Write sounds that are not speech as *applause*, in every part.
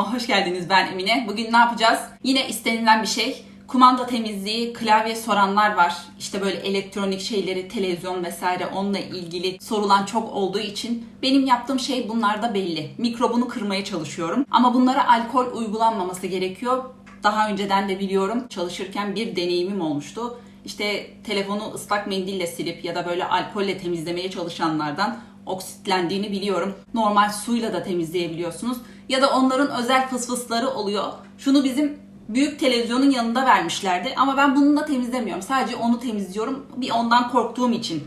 Kanalıma hoş geldiniz ben Emine. Bugün ne yapacağız? Yine istenilen bir şey. Kumanda temizliği, klavye soranlar var. İşte böyle elektronik şeyleri, televizyon vesaire onunla ilgili sorulan çok olduğu için benim yaptığım şey bunlarda belli. Mikrobunu kırmaya çalışıyorum. Ama bunlara alkol uygulanmaması gerekiyor. Daha önceden de biliyorum çalışırken bir deneyimim olmuştu. İşte telefonu ıslak mendille silip ya da böyle alkolle temizlemeye çalışanlardan oksitlendiğini biliyorum. Normal suyla da temizleyebiliyorsunuz. Ya da onların özel fısfısları oluyor. Şunu bizim büyük televizyonun yanında vermişlerdi ama ben bununla temizlemiyorum. Sadece onu temizliyorum. Bir ondan korktuğum için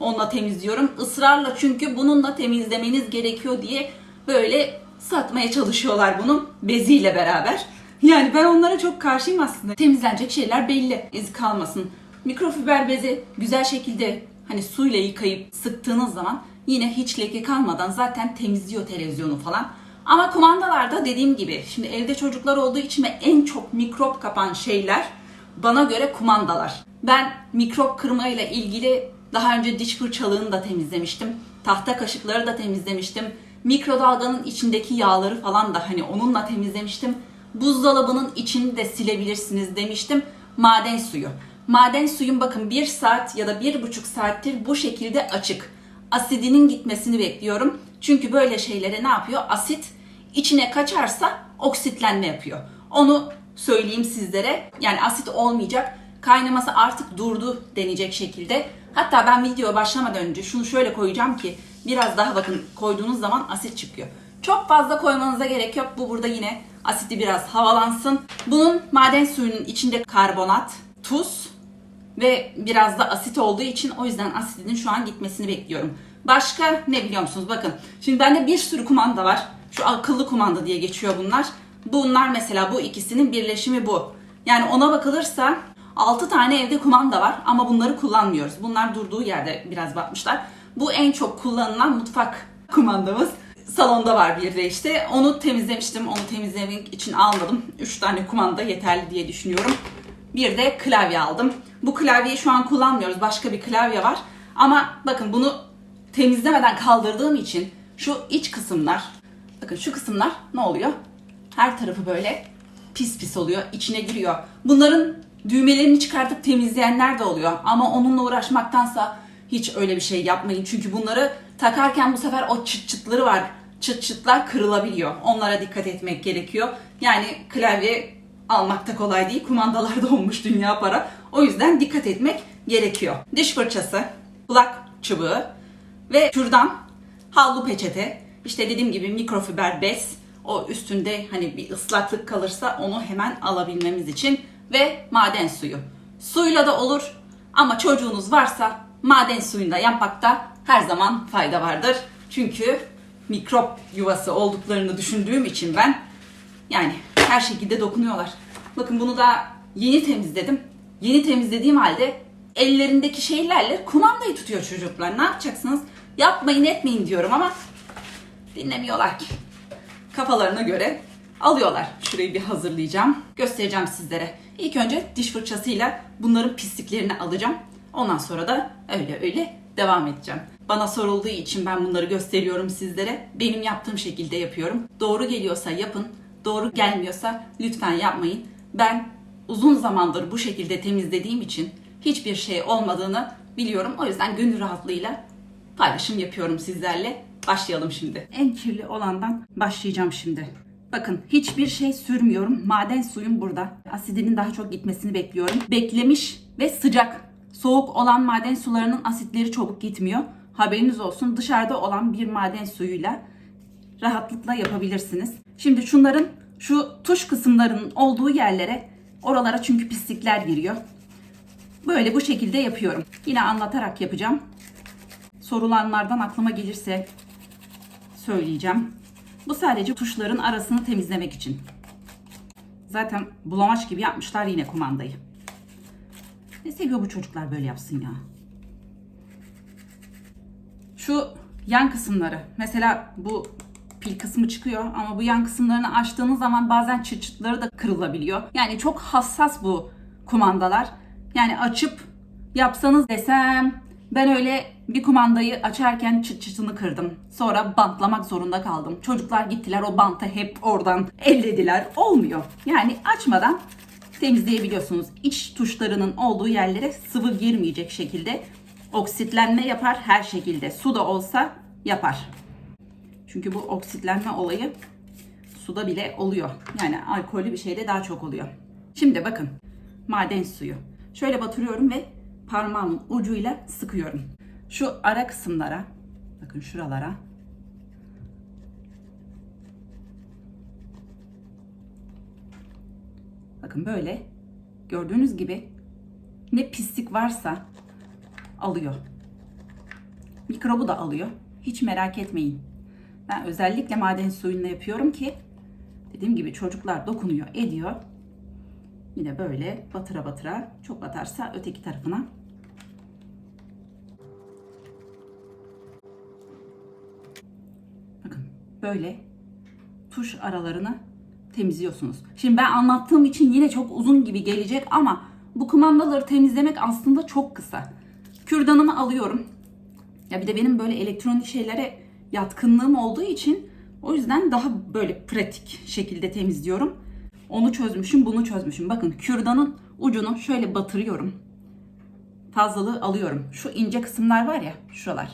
onunla temizliyorum. Israrla çünkü bununla temizlemeniz gerekiyor diye böyle satmaya çalışıyorlar bunu beziyle beraber. Yani ben onlara çok karşıyım aslında. Temizlenecek şeyler belli. İz kalmasın. Mikrofiber bezi güzel şekilde hani suyla yıkayıp sıktığınız zaman yine hiç leke kalmadan zaten temizliyor televizyonu falan. Ama kumandalarda dediğim gibi şimdi evde çocuklar olduğu için en çok mikrop kapan şeyler bana göre kumandalar. Ben mikrop kırmayla ilgili daha önce diş fırçalığını da temizlemiştim. Tahta kaşıkları da temizlemiştim. Mikrodalganın içindeki yağları falan da hani onunla temizlemiştim. Buzdolabının içini de silebilirsiniz demiştim. Maden suyu. Maden suyun bakın bir saat ya da bir buçuk saattir bu şekilde açık. Asidinin gitmesini bekliyorum. Çünkü böyle şeylere ne yapıyor? Asit içine kaçarsa oksitlenme yapıyor. Onu söyleyeyim sizlere. Yani asit olmayacak. Kaynaması artık durdu denecek şekilde. Hatta ben video başlamadan önce şunu şöyle koyacağım ki biraz daha bakın koyduğunuz zaman asit çıkıyor. Çok fazla koymanıza gerek yok. Bu burada yine asiti biraz havalansın. Bunun maden suyunun içinde karbonat, tuz ve biraz da asit olduğu için o yüzden asidinin şu an gitmesini bekliyorum. Başka ne biliyor musunuz? Bakın şimdi bende bir sürü kumanda var. Şu akıllı kumanda diye geçiyor bunlar. Bunlar mesela bu ikisinin birleşimi bu. Yani ona bakılırsa 6 tane evde kumanda var ama bunları kullanmıyoruz. Bunlar durduğu yerde biraz bakmışlar. Bu en çok kullanılan mutfak kumandamız. Salonda var bir de işte. Onu temizlemiştim. Onu temizlemek için almadım. 3 tane kumanda yeterli diye düşünüyorum. Bir de klavye aldım. Bu klavyeyi şu an kullanmıyoruz. Başka bir klavye var. Ama bakın bunu temizlemeden kaldırdığım için şu iç kısımlar, bakın şu kısımlar ne oluyor? Her tarafı böyle pis pis oluyor, içine giriyor. Bunların düğmelerini çıkartıp temizleyenler de oluyor. Ama onunla uğraşmaktansa hiç öyle bir şey yapmayın. Çünkü bunları takarken bu sefer o çıt çıtları var. Çıt çıtlar kırılabiliyor. Onlara dikkat etmek gerekiyor. Yani klavye almakta kolay değil. Kumandalarda olmuş dünya para. O yüzden dikkat etmek gerekiyor. Diş fırçası, kulak çubuğu ve şuradan havlu peçete. İşte dediğim gibi mikrofiber bez. O üstünde hani bir ıslaklık kalırsa onu hemen alabilmemiz için ve maden suyu. Suyla da olur ama çocuğunuz varsa maden suyunda yapmakta her zaman fayda vardır. Çünkü mikrop yuvası olduklarını düşündüğüm için ben yani her şekilde dokunuyorlar. Bakın bunu da yeni temizledim. Yeni temizlediğim halde ellerindeki şeylerle kumandayı tutuyor çocuklar. Ne yapacaksınız? Yapmayın etmeyin diyorum ama dinlemiyorlar ki. Kafalarına göre alıyorlar. Şurayı bir hazırlayacağım. Göstereceğim sizlere. İlk önce diş fırçasıyla bunların pisliklerini alacağım. Ondan sonra da öyle öyle devam edeceğim. Bana sorulduğu için ben bunları gösteriyorum sizlere. Benim yaptığım şekilde yapıyorum. Doğru geliyorsa yapın. Doğru gelmiyorsa lütfen yapmayın. Ben uzun zamandır bu şekilde temizlediğim için hiçbir şey olmadığını biliyorum. O yüzden gönül rahatlığıyla paylaşım yapıyorum sizlerle. Başlayalım şimdi. En kirli olandan başlayacağım şimdi. Bakın hiçbir şey sürmüyorum. Maden suyum burada. Asidinin daha çok gitmesini bekliyorum. Beklemiş ve sıcak. Soğuk olan maden sularının asitleri çabuk gitmiyor. Haberiniz olsun dışarıda olan bir maden suyuyla rahatlıkla yapabilirsiniz. Şimdi şunların şu tuş kısımlarının olduğu yerlere oralara çünkü pislikler giriyor. Böyle bu şekilde yapıyorum. Yine anlatarak yapacağım. Sorulanlardan aklıma gelirse söyleyeceğim. Bu sadece tuşların arasını temizlemek için. Zaten bulamaç gibi yapmışlar yine kumandayı. Ne seviyor bu çocuklar böyle yapsın ya. Şu yan kısımları. Mesela bu pil kısmı çıkıyor ama bu yan kısımlarını açtığınız zaman bazen çıt çıtları da kırılabiliyor. Yani çok hassas bu kumandalar. Yani açıp yapsanız desem Ben öyle bir kumandayı açarken çıt çıtını kırdım. Sonra bantlamak zorunda kaldım. Çocuklar gittiler o bantı hep oradan ellediler. Olmuyor. Yani açmadan temizleyebiliyorsunuz. İç tuşlarının olduğu yerlere sıvı girmeyecek şekilde oksitlenme yapar her şekilde. Su da olsa yapar. Çünkü bu oksitlenme olayı suda bile oluyor. Yani alkollü bir şeyde daha çok oluyor. Şimdi bakın maden suyu. Şöyle batırıyorum ve parmağımın ucuyla sıkıyorum. Şu ara kısımlara, bakın şuralara Bakın böyle gördüğünüz gibi ne pislik varsa alıyor. Mikrobu da alıyor. Hiç merak etmeyin. Ben özellikle maden suyuyla yapıyorum ki dediğim gibi çocuklar dokunuyor, ediyor. Yine böyle batıra batıra çok batarsa öteki tarafına Bakın böyle tuş aralarını temizliyorsunuz. Şimdi ben anlattığım için yine çok uzun gibi gelecek ama bu kumandaları temizlemek aslında çok kısa. Kürdanımı alıyorum. Ya bir de benim böyle elektronik şeylere yatkınlığım olduğu için o yüzden daha böyle pratik şekilde temizliyorum. Onu çözmüşüm, bunu çözmüşüm. Bakın kürdanın ucunu şöyle batırıyorum. Fazlalığı alıyorum. Şu ince kısımlar var ya, şuralar.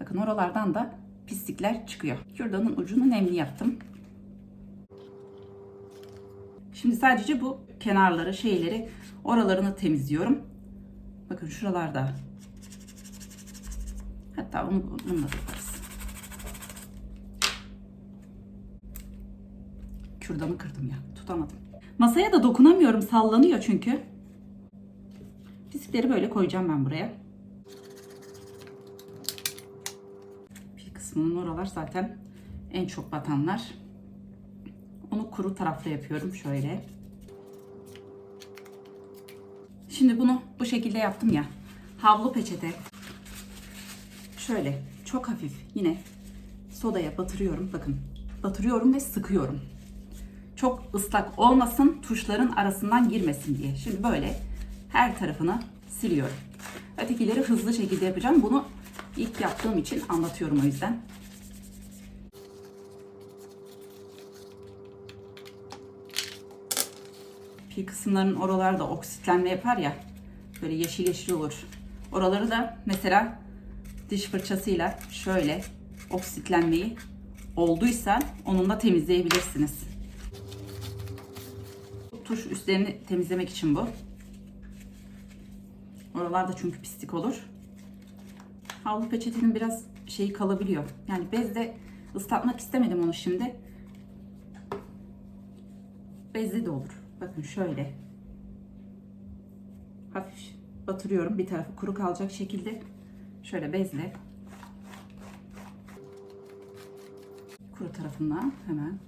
Bakın oralardan da pislikler çıkıyor. Kürdanın ucunu nemli yaptım. Şimdi sadece bu kenarları, şeyleri, oralarını temizliyorum. Bakın şuralarda. Hatta onu bununla yaparız. Kürdanı kırdım ya. Tutamadım. Masaya da dokunamıyorum. Sallanıyor çünkü. Pislikleri böyle koyacağım ben buraya. Bir kısmının oralar zaten en çok batanlar. Onu kuru tarafta yapıyorum şöyle. Şimdi bunu bu şekilde yaptım ya. Havlu peçete. Şöyle çok hafif yine sodaya batırıyorum. Bakın batırıyorum ve sıkıyorum. Çok ıslak olmasın, tuşların arasından girmesin diye. Şimdi böyle her tarafını siliyorum. Ötekileri hızlı şekilde yapacağım. Bunu ilk yaptığım için anlatıyorum o yüzden. Pil kısımların oralarda oksitlenme yapar ya. Böyle yeşil yeşil olur. Oraları da mesela diş fırçasıyla şöyle oksitlenmeyi olduysa onunla temizleyebilirsiniz. Tuş üstlerini temizlemek için bu. Oralarda çünkü pislik olur. Havlu peçetenin biraz şeyi kalabiliyor. Yani bezde ıslatmak istemedim onu şimdi. Bezde de olur. Bakın şöyle. Hafif batırıyorum. Bir tarafı kuru kalacak şekilde. Şöyle bezle. Kuru tarafından hemen.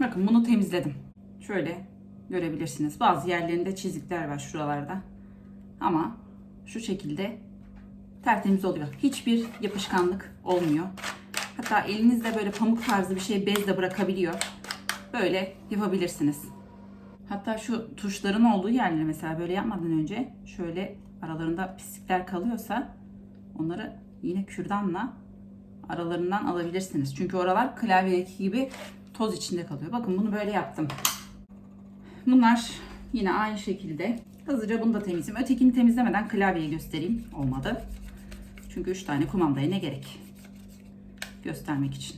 Bakın bunu temizledim. Şöyle görebilirsiniz. Bazı yerlerinde çizikler var şuralarda. Ama şu şekilde tertemiz oluyor. Hiçbir yapışkanlık olmuyor. Hatta elinizde böyle pamuk tarzı bir şey bezle bırakabiliyor. Böyle yapabilirsiniz. Hatta şu tuşların olduğu yerleri mesela böyle yapmadan önce şöyle aralarında pislikler kalıyorsa onları yine kürdanla aralarından alabilirsiniz. Çünkü oralar klavyedeki gibi toz içinde kalıyor. Bakın bunu böyle yaptım. Bunlar yine aynı şekilde. Hızlıca bunu da temizleyeyim. Ötekini temizlemeden klavyeyi göstereyim. Olmadı. Çünkü 3 tane kumandaya ne gerek? Göstermek için.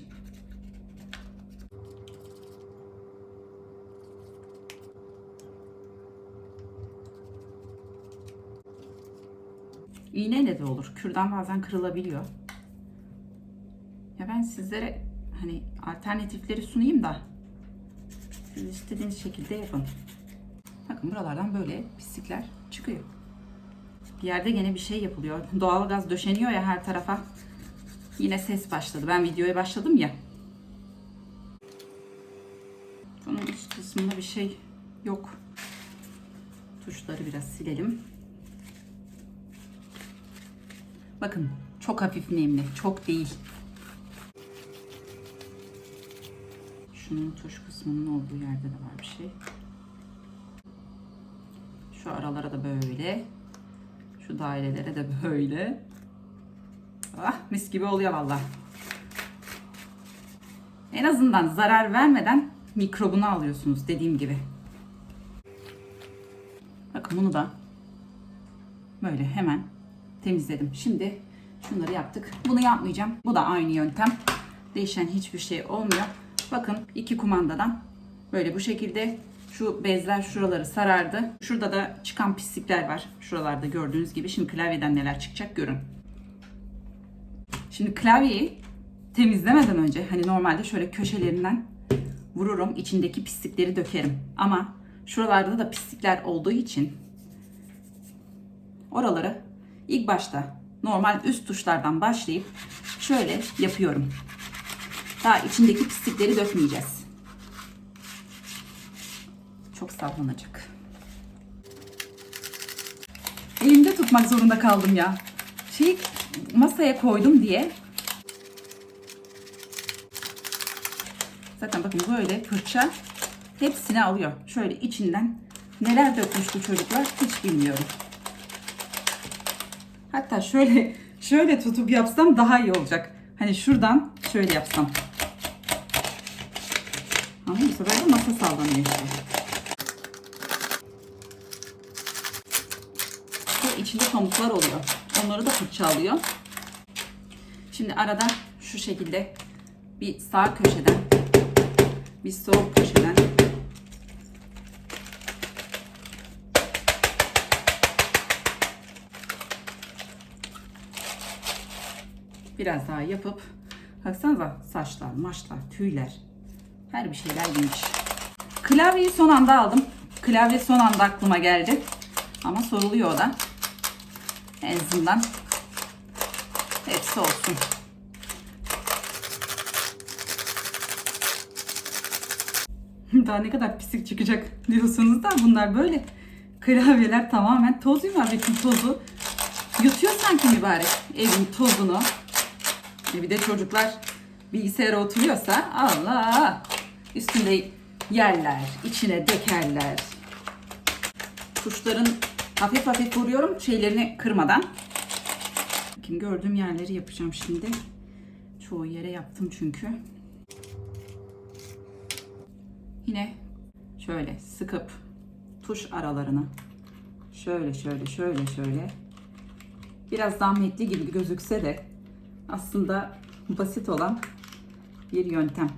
İğneyle de olur. Kürdan bazen kırılabiliyor. Ya ben sizlere hani alternatifleri sunayım da siz istediğiniz şekilde yapın. Bakın buralardan böyle pislikler çıkıyor. Yerde gene bir şey yapılıyor. *laughs* Doğalgaz döşeniyor ya her tarafa. Yine ses başladı. Ben videoya başladım ya. Bunun üst kısmında bir şey yok. Tuşları biraz silelim. Bakın Çok hafif nemli. Çok değil. Şunun tuş kısmının olduğu yerde de var bir şey. Şu aralara da böyle. Şu dairelere de böyle. Ah mis gibi oluyor valla. En azından zarar vermeden mikrobunu alıyorsunuz dediğim gibi. Bakın bunu da böyle hemen temizledim. Şimdi şunları yaptık. Bunu yapmayacağım. Bu da aynı yöntem. Değişen hiçbir şey olmuyor. Bakın iki kumandadan böyle bu şekilde şu bezler şuraları sarardı. Şurada da çıkan pislikler var. Şuralarda gördüğünüz gibi. Şimdi klavyeden neler çıkacak görün. Şimdi klavyeyi temizlemeden önce hani normalde şöyle köşelerinden vururum. içindeki pislikleri dökerim. Ama şuralarda da pislikler olduğu için oraları ilk başta normal üst tuşlardan başlayıp şöyle yapıyorum. Daha içindeki pislikleri dökmeyeceğiz. Çok sallanacak. Elimde tutmak zorunda kaldım ya. Şey masaya koydum diye. Zaten bakın böyle fırça hepsini alıyor. Şöyle içinden neler dökmüştü çocuklar hiç bilmiyorum. Hatta şöyle şöyle tutup yapsam daha iyi olacak. Hani şuradan şöyle yapsam. Ama bu sefer de masa sallanıyor işte. Bu içinde pamuklar oluyor. Onları da fırça alıyor. Şimdi arada şu şekilde bir sağ köşeden bir sol köşeden biraz daha yapıp baksanıza saçlar, maçlar, tüyler her bir şeyler giymiş. Klavyeyi son anda aldım. Klavye son anda aklıma geldi. Ama soruluyor o da. En azından hepsi olsun. *laughs* Daha ne kadar pislik çıkacak diyorsunuz da bunlar böyle. Klavyeler tamamen toz yuvar. Bütün tozu yutuyor sanki mübarek evin tozunu. E bir de çocuklar bilgisayara oturuyorsa Allah üstünde yerler, içine dökerler. Tuşların hafif hafif vuruyorum şeylerini kırmadan. Bakayım gördüğüm yerleri yapacağım şimdi. Çoğu yere yaptım çünkü. Yine şöyle sıkıp tuş aralarını şöyle şöyle şöyle şöyle biraz zahmetli gibi gözükse de aslında basit olan bir yöntem.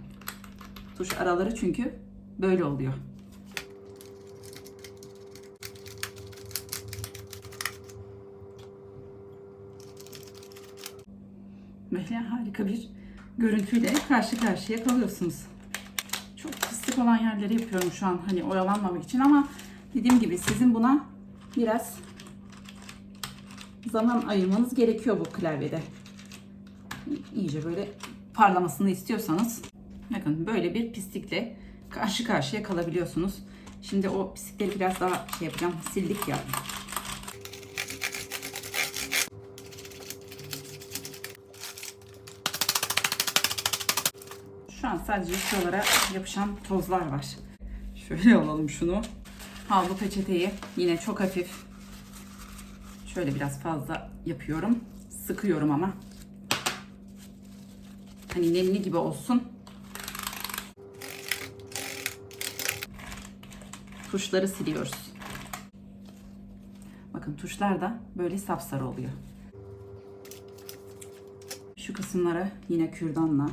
Tuş araları çünkü böyle oluyor. Böyle harika bir görüntüyle karşı karşıya kalıyorsunuz. Çok fıstık olan yerleri yapıyorum şu an hani oyalanmamak için ama dediğim gibi sizin buna biraz zaman ayırmanız gerekiyor bu klavyede. İyice böyle parlamasını istiyorsanız bakın böyle bir pislikle karşı karşıya kalabiliyorsunuz. Şimdi o pislikleri biraz daha şey yapacağım. Sildik ya. An sadece şuralara yapışan tozlar var. Şöyle alalım şunu. Havlu peçeteyi yine çok hafif şöyle biraz fazla yapıyorum. Sıkıyorum ama. Hani nemli gibi olsun. Tuşları siliyoruz. Bakın tuşlar da böyle sapsarı oluyor. Şu kısımlara yine kürdanla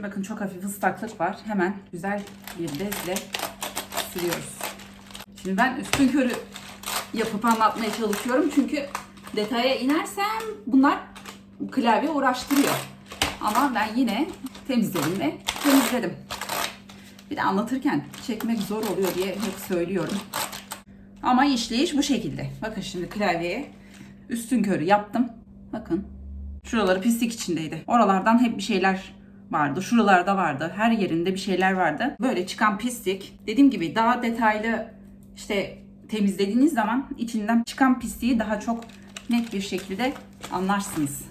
Şimdi bakın çok hafif ıslaklık var. Hemen güzel bir bezle siliyoruz. Şimdi ben üstün körü yapıp anlatmaya çalışıyorum. Çünkü detaya inersem bunlar klavye uğraştırıyor. Ama ben yine temizledim ve temizledim. Bir de anlatırken çekmek zor oluyor diye hep söylüyorum. Ama işleyiş bu şekilde. Bakın şimdi klavyeye üstün körü yaptım. Bakın şuraları pislik içindeydi. Oralardan hep bir şeyler vardı. Şuralarda vardı. Her yerinde bir şeyler vardı. Böyle çıkan pislik. Dediğim gibi daha detaylı işte temizlediğiniz zaman içinden çıkan pisliği daha çok net bir şekilde anlarsınız.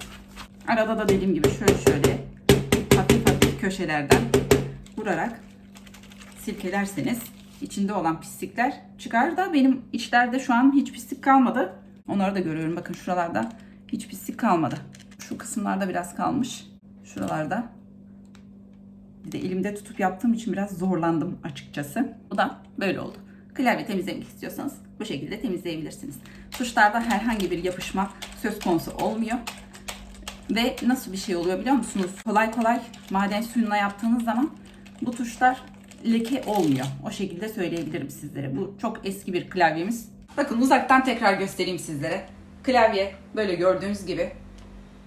Arada da dediğim gibi şöyle şöyle hafif hafif köşelerden vurarak silkelerseniz içinde olan pislikler çıkar da benim içlerde şu an hiç pislik kalmadı. Onları da görüyorum. Bakın şuralarda hiç pislik kalmadı. Şu kısımlarda biraz kalmış. Şuralarda. Bir de elimde tutup yaptığım için biraz zorlandım açıkçası. Bu da böyle oldu. Klavye temizlemek istiyorsanız bu şekilde temizleyebilirsiniz. Tuşlarda herhangi bir yapışma söz konusu olmuyor. Ve nasıl bir şey oluyor biliyor musunuz? Kolay kolay maden suyuna yaptığınız zaman bu tuşlar leke olmuyor. O şekilde söyleyebilirim sizlere. Bu çok eski bir klavyemiz. Bakın uzaktan tekrar göstereyim sizlere. Klavye böyle gördüğünüz gibi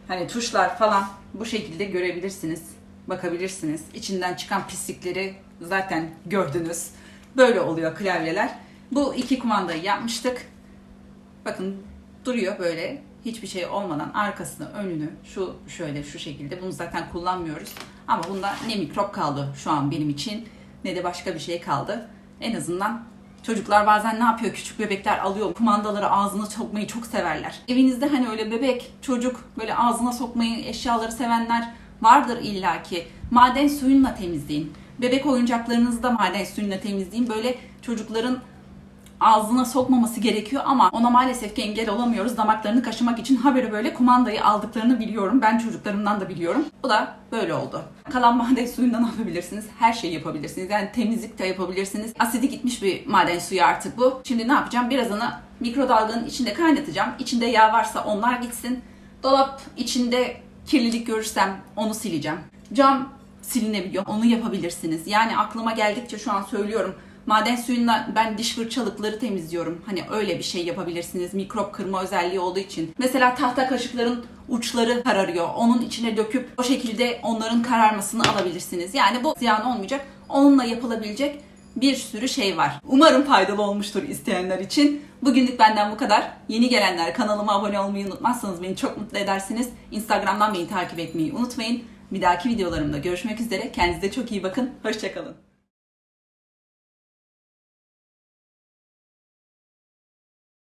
hani tuşlar falan bu şekilde görebilirsiniz. Bakabilirsiniz. İçinden çıkan pislikleri zaten gördünüz. Böyle oluyor klavyeler. Bu iki kumandayı yapmıştık. Bakın duruyor böyle hiçbir şey olmadan arkasını önünü şu şöyle şu şekilde bunu zaten kullanmıyoruz. Ama bunda ne mikrop kaldı şu an benim için ne de başka bir şey kaldı. En azından çocuklar bazen ne yapıyor küçük bebekler alıyor kumandaları ağzına sokmayı çok severler. Evinizde hani öyle bebek çocuk böyle ağzına sokmayı eşyaları sevenler vardır illaki. Maden suyunla temizleyin. Bebek oyuncaklarınızı da maden suyuyla temizleyin. Böyle çocukların ağzına sokmaması gerekiyor ama ona maalesef ki engel olamıyoruz. Damaklarını kaşımak için haberi böyle kumandayı aldıklarını biliyorum. Ben çocuklarımdan da biliyorum. Bu da böyle oldu. Kalan maden suyundan *laughs* yapabilirsiniz. Her şeyi yapabilirsiniz. Yani temizlik de yapabilirsiniz. Asidi gitmiş bir maden suyu artık bu. Şimdi ne yapacağım? Birazını mikrodalganın içinde kaynatacağım. İçinde yağ varsa onlar gitsin. Dolap içinde kirlilik görürsem onu sileceğim. Cam silinebiliyor. Onu yapabilirsiniz. Yani aklıma geldikçe şu an söylüyorum. Maden suyuyla ben diş fırçalıkları temizliyorum. Hani öyle bir şey yapabilirsiniz. Mikrop kırma özelliği olduğu için. Mesela tahta kaşıkların uçları kararıyor. Onun içine döküp o şekilde onların kararmasını alabilirsiniz. Yani bu ziyan olmayacak. Onunla yapılabilecek bir sürü şey var. Umarım faydalı olmuştur isteyenler için. Bugünlük benden bu kadar. Yeni gelenler kanalıma abone olmayı unutmazsanız beni çok mutlu edersiniz. Instagram'dan beni takip etmeyi unutmayın. Bir dahaki videolarımda görüşmek üzere. Kendinize çok iyi bakın. Hoşçakalın.